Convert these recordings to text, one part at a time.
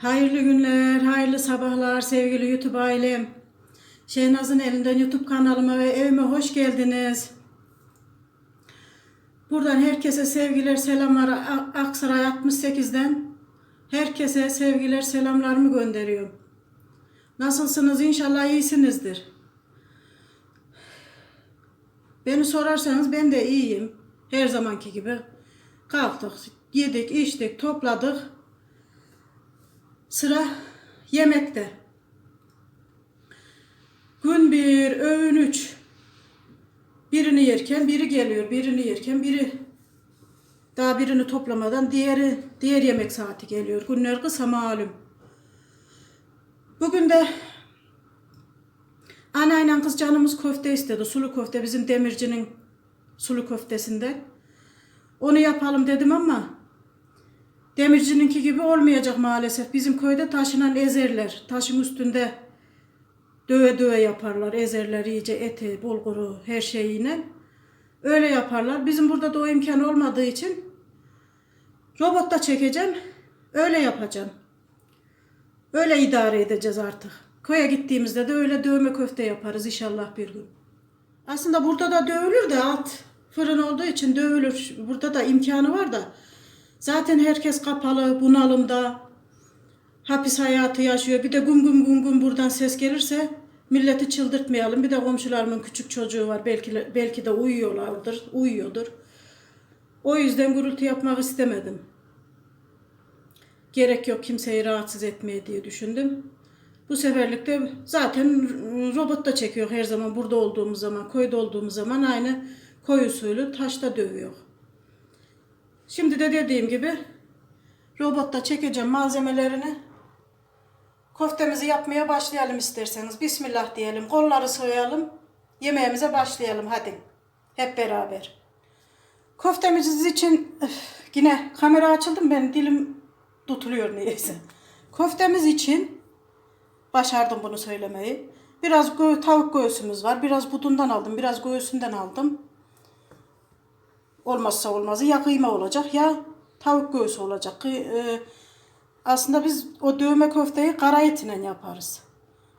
Hayırlı günler, hayırlı sabahlar sevgili YouTube ailem. Şehnaz'ın elinden YouTube kanalıma ve evime hoş geldiniz. Buradan herkese sevgiler, selamlar. Aksaray 68'den herkese sevgiler, selamlarımı gönderiyorum. Nasılsınız? İnşallah iyisinizdir. Beni sorarsanız ben de iyiyim. Her zamanki gibi. Kalktık, yedik, içtik, topladık. Sıra yemekte. Gün bir, öğün üç. Birini yerken biri geliyor, birini yerken biri daha birini toplamadan diğeri diğer yemek saati geliyor. Günler kısa malum. Bugün de anayla kız canımız köfte istedi. Sulu köfte bizim demircinin sulu köftesinden. Onu yapalım dedim ama Demircininki gibi olmayacak maalesef. Bizim köyde taşınan ezerler. Taşın üstünde döve döve yaparlar. Ezerler iyice eti, bulguru, her şeyiyle. Öyle yaparlar. Bizim burada da o imkan olmadığı için robotta çekeceğim. Öyle yapacağım. Öyle idare edeceğiz artık. Köye gittiğimizde de öyle dövme köfte yaparız inşallah bir gün. Aslında burada da dövülür de alt fırın olduğu için dövülür. Burada da imkanı var da. Zaten herkes kapalı, bunalımda. Hapis hayatı yaşıyor. Bir de gum gum gum gum buradan ses gelirse milleti çıldırtmayalım. Bir de komşularımın küçük çocuğu var. Belki belki de uyuyorlardır, uyuyordur. O yüzden gürültü yapmak istemedim. Gerek yok kimseyi rahatsız etmeye diye düşündüm. Bu seferlik de zaten robot da çekiyor her zaman burada olduğumuz zaman, köyde olduğumuz zaman aynı koy usulü taşta dövüyor. Şimdi de dediğim gibi robotta çekeceğim malzemelerini. Köftemizi yapmaya başlayalım isterseniz. Bismillah diyelim. Kolları soyalım. Yemeğimize başlayalım hadi. Hep beraber. Köftemiz için Üf, yine kamera açıldım ben dilim tutuluyor niyeyse. Köftemiz için başardım bunu söylemeyi. Biraz tavuk göğsümüz var. Biraz budundan aldım. Biraz göğsünden aldım. Olmazsa olmazı ya kıyma olacak ya tavuk göğsü olacak. E, aslında biz o dövme köfteyi kara etiyle yaparız.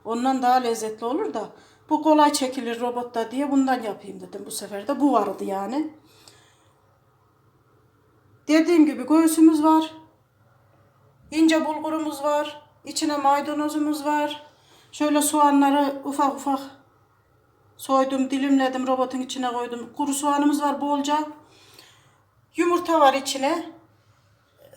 Ondan daha lezzetli olur da bu kolay çekilir robotta diye bundan yapayım dedim bu sefer de. Bu vardı yani. Dediğim gibi göğsümüz var. ince bulgurumuz var. içine maydanozumuz var. Şöyle soğanları ufak ufak soydum, dilimledim, robotun içine koydum. Kuru soğanımız var bolca. Yumurta var içine.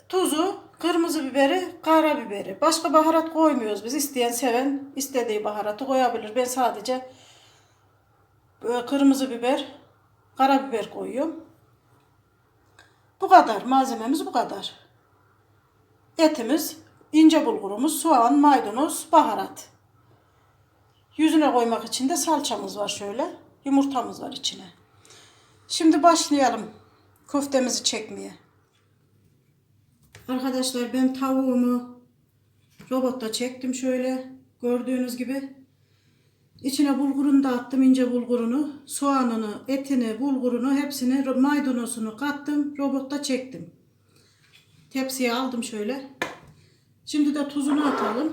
Tuzu, kırmızı biberi, karabiberi. Başka baharat koymuyoruz biz. İsteyen seven istediği baharatı koyabilir. Ben sadece e, kırmızı biber, karabiber koyuyorum. Bu kadar. Malzememiz bu kadar. Etimiz, ince bulgurumuz, soğan, maydanoz, baharat. Yüzüne koymak için de salçamız var şöyle. Yumurtamız var içine. Şimdi başlayalım köftemizi çekmeye. Arkadaşlar ben tavuğumu robotta çektim şöyle gördüğünüz gibi. İçine bulgurunu da attım ince bulgurunu, soğanını, etini, bulgurunu hepsini maydanozunu kattım robotta çektim. Tepsiye aldım şöyle. Şimdi de tuzunu atalım.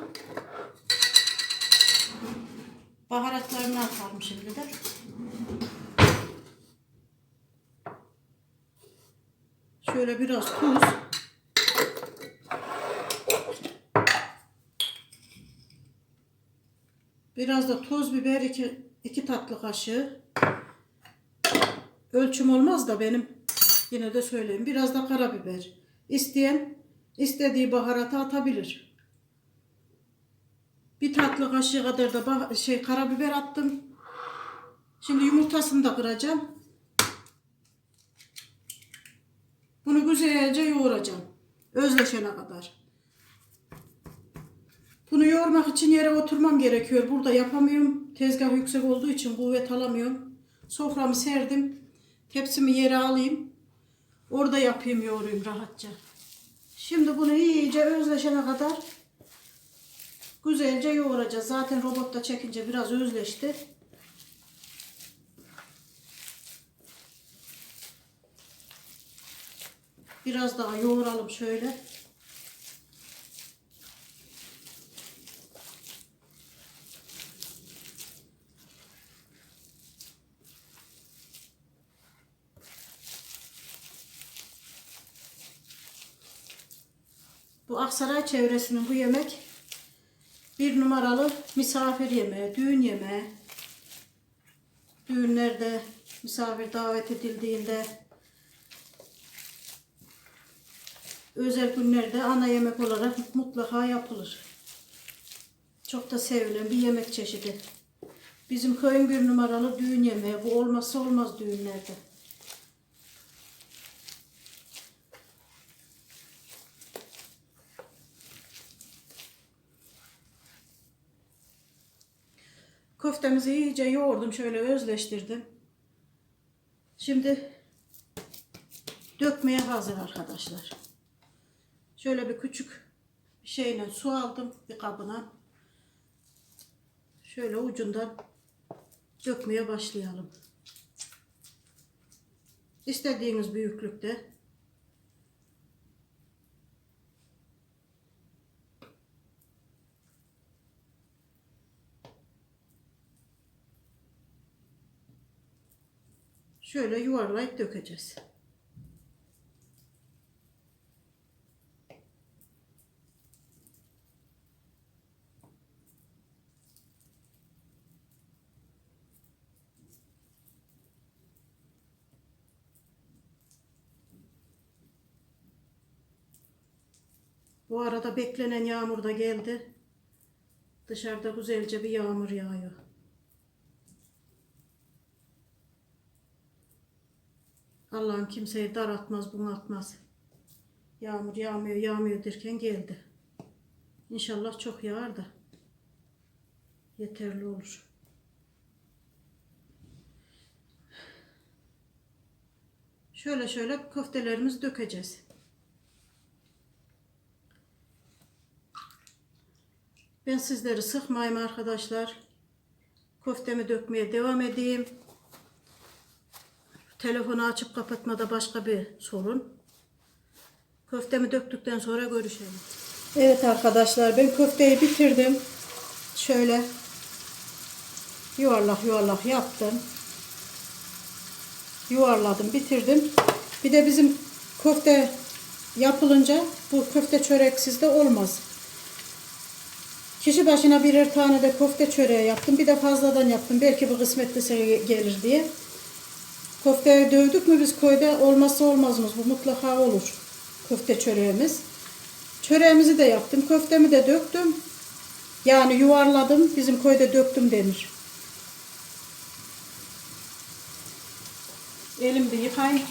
Baharatlarını atalım şimdi de. Şöyle biraz tuz. Biraz da toz biber iki, iki tatlı kaşığı. Ölçüm olmaz da benim yine de söyleyeyim. Biraz da karabiber. İsteyen istediği baharatı atabilir. Bir tatlı kaşığı kadar da şey karabiber attım. Şimdi yumurtasını da kıracağım. Bunu güzelce yoğuracağım. Özleşene kadar. Bunu yoğurmak için yere oturmam gerekiyor. Burada yapamıyorum. Tezgah yüksek olduğu için kuvvet alamıyorum. Soframı serdim. Tepsimi yere alayım. Orada yapayım yoğurayım rahatça. Şimdi bunu iyice özleşene kadar güzelce yoğuracağız. Zaten robotta çekince biraz özleşti. Biraz daha yoğuralım şöyle. Bu Aksaray çevresinin bu yemek bir numaralı misafir yemeği, düğün yemeği. Düğünlerde misafir davet edildiğinde özel günlerde ana yemek olarak mutlaka yapılır. Çok da sevilen bir yemek çeşidi. Bizim köyün bir numaralı düğün yemeği. Bu olmazsa olmaz düğünlerde. Köftemizi iyice yoğurdum. Şöyle özleştirdim. Şimdi dökmeye hazır arkadaşlar. Şöyle bir küçük bir şeyle su aldım bir kabına. Şöyle ucundan dökmeye başlayalım. İstediğiniz büyüklükte şöyle yuvarlayıp dökeceğiz. Bu arada beklenen yağmur da geldi. Dışarıda güzelce bir yağmur yağıyor. Allah'ım kimseyi daratmaz, bunaltmaz. Yağmur yağmıyor, yağmıyor derken geldi. İnşallah çok yağar da yeterli olur. Şöyle şöyle köftelerimizi dökeceğiz. Ben sizleri sıkmayayım arkadaşlar. Köftemi dökmeye devam edeyim. Telefonu açıp kapatmada başka bir sorun. Köftemi döktükten sonra görüşelim. Evet arkadaşlar ben köfteyi bitirdim. Şöyle yuvarlak yuvarlak yaptım. Yuvarladım bitirdim. Bir de bizim köfte yapılınca bu köfte çöreksiz de olmaz. Kişi başına birer tane de köfte çöreği yaptım. Bir de fazladan yaptım. Belki bu kısmetlisi gelir diye. Köfteyi dövdük mü biz köyde olmazsa olmazımız. Bu mutlaka olur. Köfte çöreğimiz. Çöreğimizi de yaptım. Köftemi de döktüm. Yani yuvarladım. Bizim köyde döktüm denir. Elimde yıkayayım.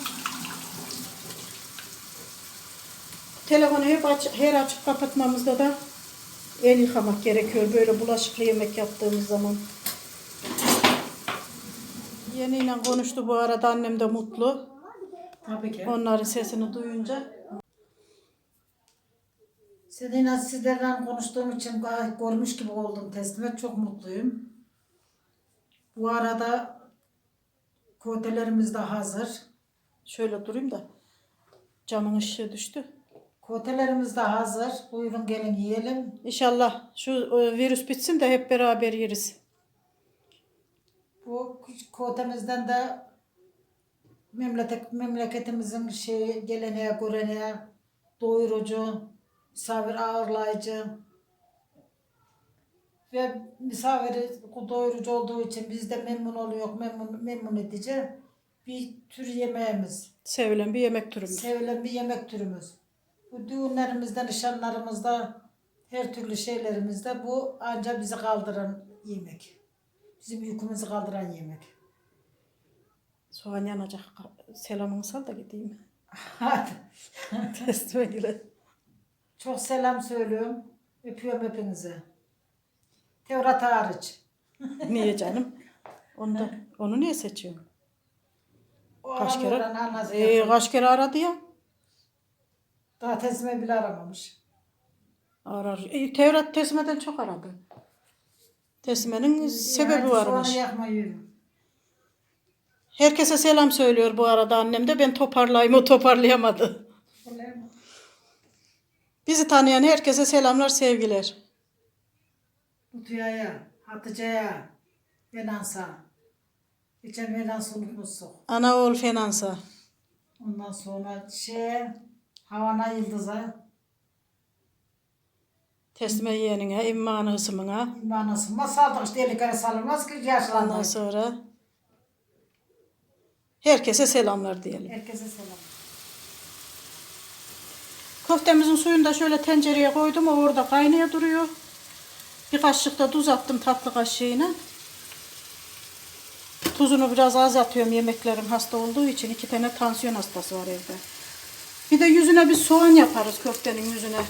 Telefonu hep aç, her açıp kapatmamızda da el yıkamak gerekiyor. Böyle bulaşıklı yemek yaptığımız zaman. Yeniyle konuştu bu arada annem de mutlu. Tabii ki. Onların sesini duyunca. Seninle sizlerle konuştuğum için gayet görmüş gibi oldum teslime. Çok mutluyum. Bu arada kotelerimiz de hazır. Şöyle durayım da camın ışığı düştü. Kotelerimiz de hazır. Buyurun gelin yiyelim. İnşallah şu e, virüs bitsin de hep beraber yeriz. Bu küçük kotemizden de memleket, memleketimizin şey, geleneğe, göreneğe doyurucu, misafir ağırlayıcı ve misafiri doyurucu olduğu için biz de memnun oluyor, memnun, memnun edici bir tür yemeğimiz. Sevilen bir yemek türümüz. Sevilen bir yemek türümüz. Bu düğünlerimizde, nişanlarımızda, her türlü şeylerimizde bu ancak bizi kaldıran yemek. Bizim yükümüzü kaldıran yemek. Soğan yanacak. Selamını sal da gideyim. Hadi. Testime gire. Çok selam söylüyorum. Öpüyorum hepinizi. Tevrat hariç. Niye canım? Onu, da, onu niye seçiyorsun? O Kaç kere? yapıyor. kaç kere aradı ya? Daha tesime bile aramamış. Arar. E, Tevrat Tesme'den çok aradı. Tesme'nin sebebi Hadi varmış. Soğanı yakma yürü. Herkese selam söylüyor bu arada annem de. Ben toparlayayım o toparlayamadı. Bizi tanıyan herkese selamlar sevgiler. Lütfüye'ye, Hatice'ye, Venansa. Geçen Venans'ı unutmuşsun. Ana oğul Fenansa. Ondan sonra şey, Havana Yıldız'a. Teslime yeğenine, immanı ısımına. İmanası. Masaldık işte elikere salınmaz ki Ondan yaşlandık. sonra herkese selamlar diyelim. Herkese selam. Köftemizin suyunu da şöyle tencereye koydum. O orada kaynaya duruyor. Bir kaşık da tuz attım tatlı kaşığıyla. Tuzunu biraz az atıyorum yemeklerim hasta olduğu için. iki tane tansiyon hastası var evde. Bir de yüzüne bir soğan yaparız köftenin yüzüne.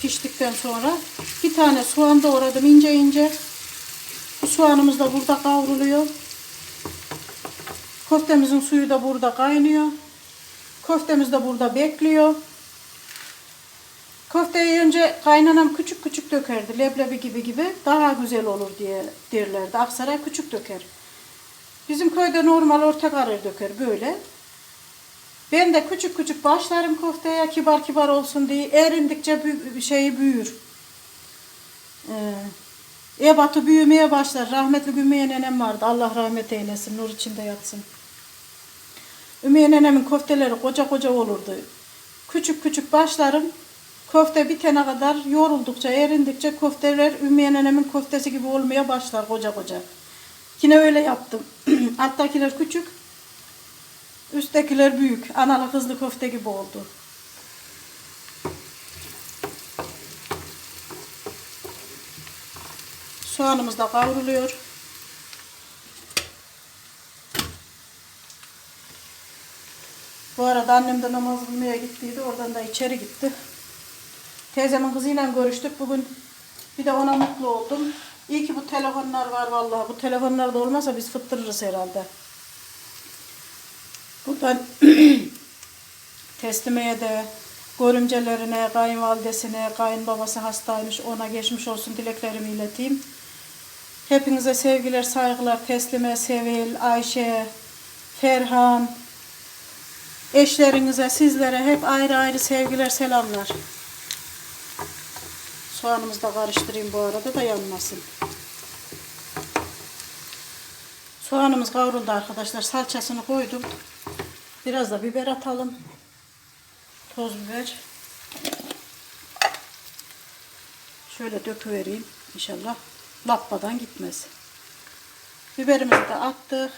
Piştikten sonra. Bir tane soğan doğradım ince ince. Bu soğanımız da burada kavruluyor. Köftemizin suyu da burada kaynıyor. Köftemiz de burada bekliyor. Köfteyi önce kaynanam küçük küçük dökerdi. Leblebi gibi gibi daha güzel olur diye derlerdi. Aksaray küçük döker. Bizim köyde normal orta karar döker böyle. Ben de küçük küçük başlarım köfteye kibar kibar olsun diye. Erindikçe bü- şeyi büyür. Ee, ebatı büyümeye başlar. Rahmetli Ümmüye nenem vardı. Allah rahmet eylesin. Nur içinde yatsın. Ümmüye nenemin köfteleri koca koca olurdu. Küçük küçük başlarım. Köfte bitene kadar yoruldukça, erindikçe köfteler Ümmüye nenemin köftesi gibi olmaya başlar koca koca. Yine öyle yaptım. Alttakiler küçük, üsttekiler büyük. Analı kızlı köfte gibi oldu. Soğanımız da kavruluyor. Bu arada annem de namaz kılmaya gittiydi. Oradan da içeri gitti. Teyzemin kızıyla görüştük bugün. Bir de ona mutlu oldum. İyi ki bu telefonlar var vallahi. Bu telefonlar da olmasa biz fıttırırız herhalde. Buradan teslimeye de görümcelerine, kayınvalidesine, kayınbabası hastaymış ona geçmiş olsun dileklerimi ileteyim. Hepinize sevgiler, saygılar, teslime, Sevil, Ayşe, Ferhan, eşlerinize, sizlere hep ayrı ayrı sevgiler, selamlar. Soğanımızı da karıştırayım bu arada da yanmasın. Soğanımız kavruldu arkadaşlar. Salçasını koydum. Biraz da biber atalım. Toz biber. Şöyle döküvereyim inşallah. Lapmadan gitmez. Biberimizi de attık.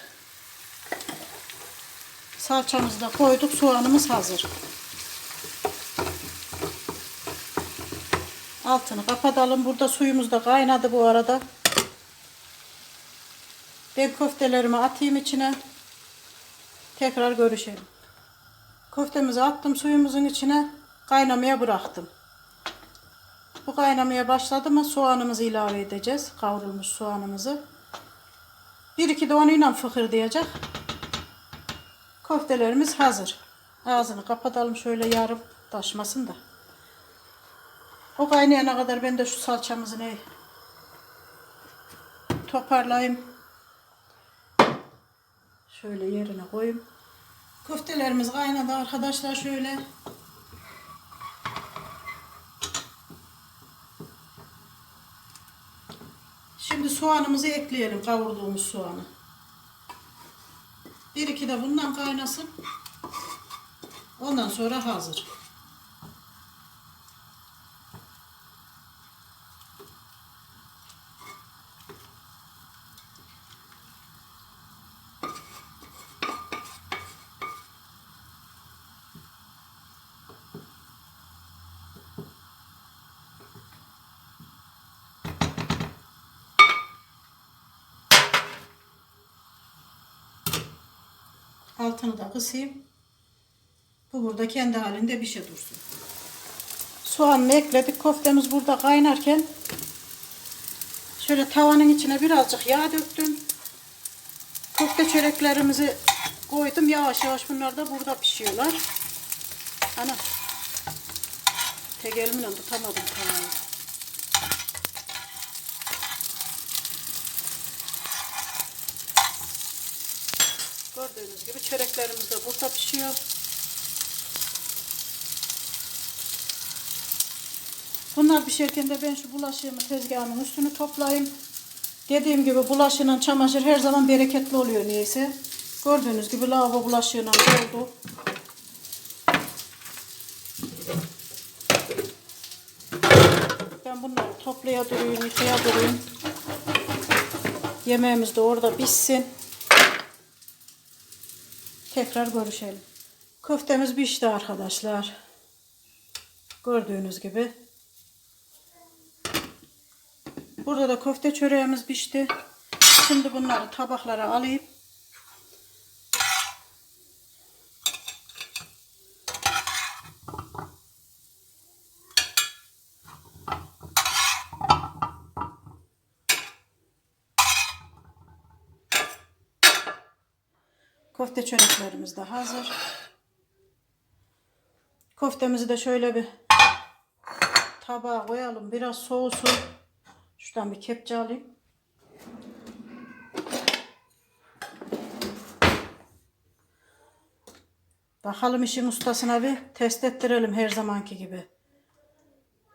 Salçamızı da koyduk. Soğanımız hazır. Altını kapatalım. Burada suyumuz da kaynadı bu arada. Ben köftelerimi atayım içine. Tekrar görüşelim. Köftemizi attım suyumuzun içine. Kaynamaya bıraktım. Bu kaynamaya başladı mı soğanımızı ilave edeceğiz. Kavrulmuş soğanımızı. Bir iki de onunla fıkırdayacak. Köftelerimiz hazır. Ağzını kapatalım şöyle yarım taşmasın da. O kaynayana kadar ben de şu salçamızı ne toparlayayım. Şöyle yerine koyayım. Köftelerimiz kaynadı arkadaşlar şöyle. Şimdi soğanımızı ekleyelim kavurduğumuz soğanı. Bir iki de bundan kaynasın. Ondan sonra hazır. Altını da kısayım. Bu burada kendi halinde bir şey dursun. Soğanını ekledik. Köftemiz burada kaynarken şöyle tavanın içine birazcık yağ döktüm. Köfte çöreklerimizi koydum. Yavaş yavaş bunlar da burada pişiyorlar. Ana. Tek elimle tutamadım tavayı. Gördüğünüz gibi çöreklerimiz de burada pişiyor. Bunlar pişerken de ben şu bulaşığımı tezgahımın üstünü toplayayım. Dediğim gibi bulaşığın çamaşır her zaman bereketli oluyor niyeyse. Gördüğünüz gibi lavabo bulaşığıyla doldu. Ben bunları toplaya durayım, yıkaya durayım. Yemeğimiz de orada pişsin. Tekrar görüşelim. Köftemiz pişti arkadaşlar. Gördüğünüz gibi. Burada da köfte çöreğimiz pişti. Şimdi bunları tabaklara alayım. Köfte çöreklerimiz de hazır. Köftemizi de şöyle bir tabağa koyalım. Biraz soğusun. Şuradan bir kepçe alayım. Bakalım işin ustasına bir test ettirelim her zamanki gibi.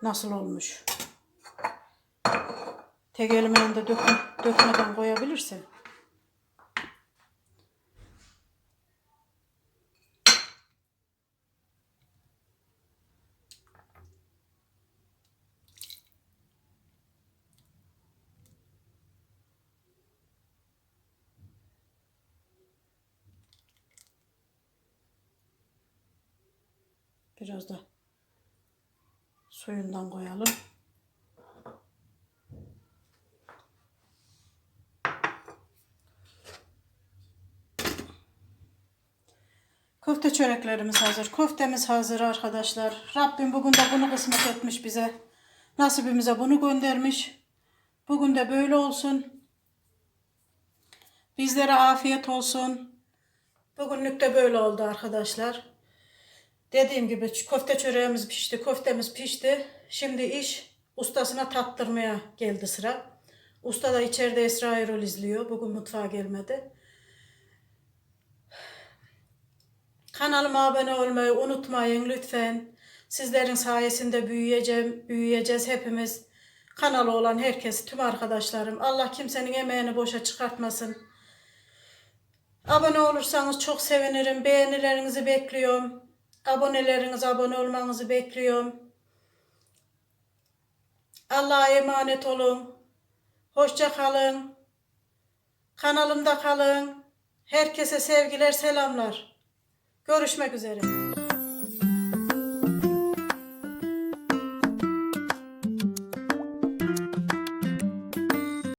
Nasıl olmuş? Tek elimin de dökme, dökmeden koyabilirsin. Biraz da suyundan koyalım. Köfte çöreklerimiz hazır. Köftemiz hazır arkadaşlar. Rabbim bugün de bunu kısmet etmiş bize. Nasibimize bunu göndermiş. Bugün de böyle olsun. Bizlere afiyet olsun. Bugünlük de böyle oldu arkadaşlar. Dediğim gibi köfte çöreğimiz pişti, köftemiz pişti. Şimdi iş ustasına tattırmaya geldi sıra. Usta da içeride Esra Erol izliyor. Bugün mutfağa gelmedi. Kanalıma abone olmayı unutmayın lütfen. Sizlerin sayesinde büyüyeceğim, büyüyeceğiz hepimiz. Kanalı olan herkes, tüm arkadaşlarım. Allah kimsenin emeğini boşa çıkartmasın. Abone olursanız çok sevinirim. Beğenilerinizi bekliyorum. Aboneleriniz abone olmanızı bekliyorum. Allah'a emanet olun. Hoşça kalın. Kanalımda kalın. Herkese sevgiler, selamlar. Görüşmek üzere.